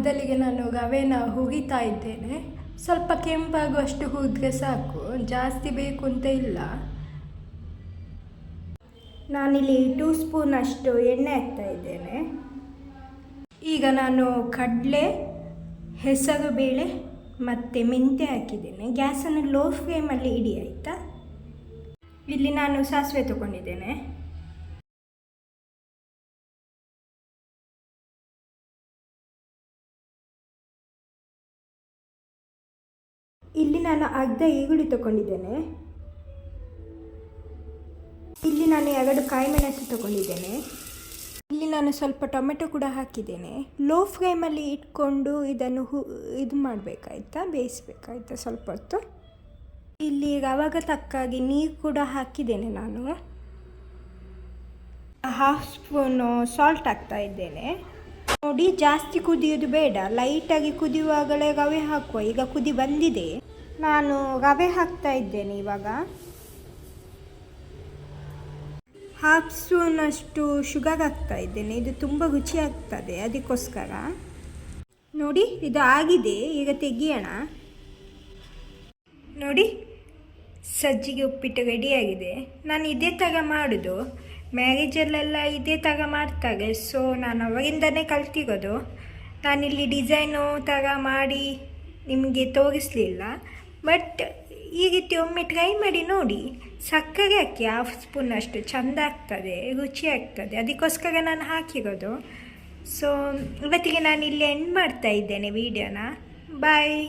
ಮೊದಲಿಗೆ ನಾನು ರವೆನ ಹುಗಿತಾ ಇದ್ದೇನೆ. ಸ್ವಲ್ಪ ಕೆಂಪಾಗುವಷ್ಟು ಹುರಿದ್ರೆ ಸಾಕು. ಜಾಸ್ತಿ ಬೇಕು ಅಂತ ಇಲ್ಲ. ನಾನಿಲ್ಲಿ ಟೂ ಸ್ಪೂನ್ ಅಷ್ಟು ಎಣ್ಣೆ ಹಾಕ್ತಾ ಇದ್ದೇನೆ. ಈಗ ನಾನು ಕಡಲೆ ಹೆಸರು ಬೇಳೆ ಮತ್ತು ಮೆಂತ್ಯ ಹಾಕಿದ್ದೇನೆ. ಗ್ಯಾಸನ್ನು ಲೋ ಫ್ಲೇಮಲ್ಲಿ ಇಡಿ, ಆಯಿತಾ? ಇಲ್ಲಿ ನಾನು ಸಾಸಿವೆ ತಗೊಂಡಿದ್ದೇನೆ. ಇಲ್ಲಿ ನಾನು ಅರ್ಧ ಈರುಳ್ಳಿ ತಗೊಂಡಿದ್ದೇನೆ. ಇಲ್ಲಿ ನಾನು ಎರಡು ಕಾಯಿ ಮೆಣಸು ತಗೊಂಡಿದ್ದೇನೆ. ಇಲ್ಲಿ ನಾನು ಸ್ವಲ್ಪ ಟೊಮೆಟೊ ಕೂಡ ಹಾಕಿದ್ದೇನೆ. ಲೋ ಫ್ಲೇಮಲ್ಲಿ ಇಟ್ಕೊಂಡು ಇದನ್ನು ಹು, ಇದು ಮಾಡಬೇಕಾಯ್ತಾ? ಬೇಯಿಸ್ಬೇಕಾಯ್ತಾ ಸ್ವಲ್ಪ ಹೊತ್ತು? ಇಲ್ಲಿ ರವಾಗ ತಕ್ಕಾಗಿ ನೀರು ಕೂಡ ಹಾಕಿದ್ದೇನೆ ನಾನು. ಹಾಫ್ ಸ್ಪೂನು ಸಾಲ್ಟ್ ಹಾಕ್ತಾ ಇದ್ದೇನೆ. ನೋಡಿ, ಜಾಸ್ತಿ ಕುದಿಯೋದು ಬೇಡ. ಲೈಟಾಗಿ ಕುದಿಯುವಾಗಲೇ ರವೆ ಹಾಕುವ. ಈಗ ಕುದಿ ಬಂದಿದೆ. ನಾನು ರವೆ ಹಾಕ್ತಾ ಇದ್ದೇನೆ ಇವಾಗ. ಹಾಫ್ ಸ್ಪೂನಷ್ಟು ಶುಗರ್ ಹಾಕ್ತಾ ಇದ್ದೇನೆ. ಇದು ತುಂಬ ರುಚಿ ಆಗ್ತದೆ. ಅದಕ್ಕೋಸ್ಕರ. ನೋಡಿ, ಇದು ಆಗಿದೆ. ಈಗ ತೆಗಿಯೋಣ. ನೋಡಿ, ಸಜ್ಜಿಗೆ ಉಪ್ಪಿಟ್ಟು ರೆಡಿಯಾಗಿದೆ ನಾನು ಇದೇ ಥರ ಮಾಡೋದು. ಮ್ಯಾರೇಜಲ್ಲೆಲ್ಲ ಇದೇ ಥರ ಮಾಡ್ತಾರೆ. ಸೊ ನಾನು ಅವರಿಂದನೇ ಕಲ್ತಿರೋದು. ನಾನಿಲ್ಲಿ ಡಿಸೈನು ಥರ ಮಾಡಿ ನಿಮಗೆ ತೋರಿಸಲಿಲ್ಲ. ಬಟ್ ಈ ರೀತಿ ಒಮ್ಮೆ ಟ್ರೈ ಮಾಡಿ ನೋಡಿ. ಸಕ್ಕರೆ ಹಾಕಿ ಹಾಫ್ ಸ್ಪೂನ್ ಅಷ್ಟು ಚೆಂದ ಆಗ್ತದೆ, ರುಚಿ ಆಗ್ತದೆ. ಅದಕ್ಕೋಸ್ಕರ ನಾನು ಹಾಕಿರೋದು. ಸೊ ಇವತ್ತಿಗೆ ನಾನು ಇಲ್ಲಿ ಎಂಡ್ ಮಾಡ್ತಾ ಇದ್ದೇನೆ ವೀಡಿಯೋನ ಬಾಯ್